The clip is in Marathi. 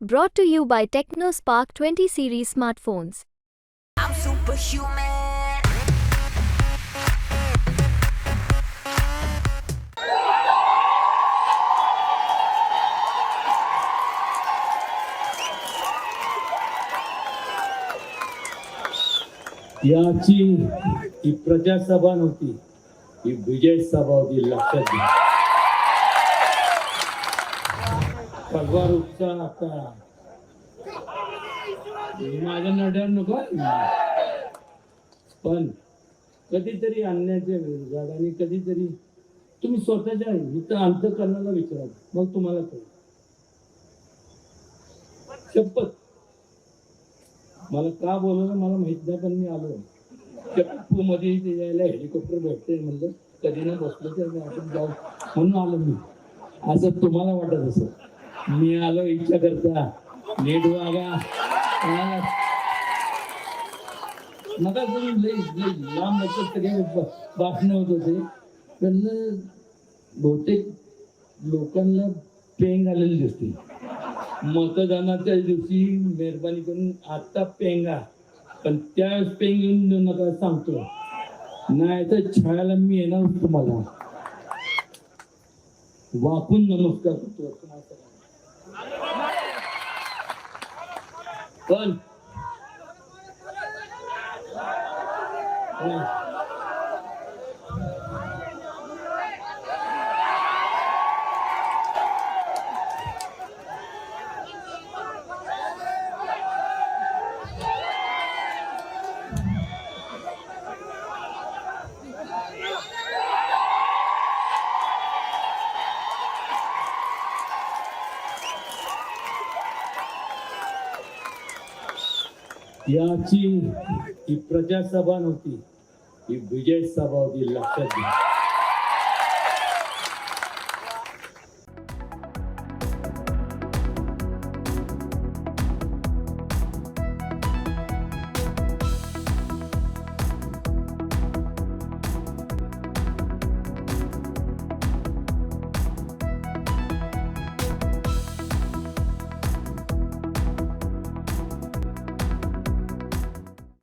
Brought to you by TechnoSpark 20 series smartphones. I'm superhuman. याची ही प्रजासभा नव्हती ही विजय सभा होती लक्षात घ्या पगार उपचार आता. माझ्या नड्यावर नको पण कधीतरी आणण्याच्या विरोधात आणि कधीतरी तुम्ही स्वतःच्या इथं अंतकरणाला विचारा. मग तुम्हाला कळेल. शपथ. मला का बोलवलं मला माहीत नाही पण मी आलो. चप्पू मध्ये ते यायला हेलिकॉप्टर भेटते म्हणलं. कधी ना बसलो तर आपण जाऊ. म्हणून आलो मी. असं तुम्हाला वाटत असं मी आलो इच्छा करता लेट वागा. नका तुम्ही लई लांब लक्षात सगळे भाषण होत होते. त्यांना बहुतेक लोकांना पेंग आलेली दिसते. मतदानाच्या दिवशी मेहरबानी करून आता पेंगा पण त्यावेळेस पेंग येऊन देऊ नका सांगतो. नाही तर छायाला मी येणार तुम्हाला. वाकून नमस्कार. करतो कोण? याची ही प्रजासभा नव्हती ही विजय सभा होती लक्षात घ्या.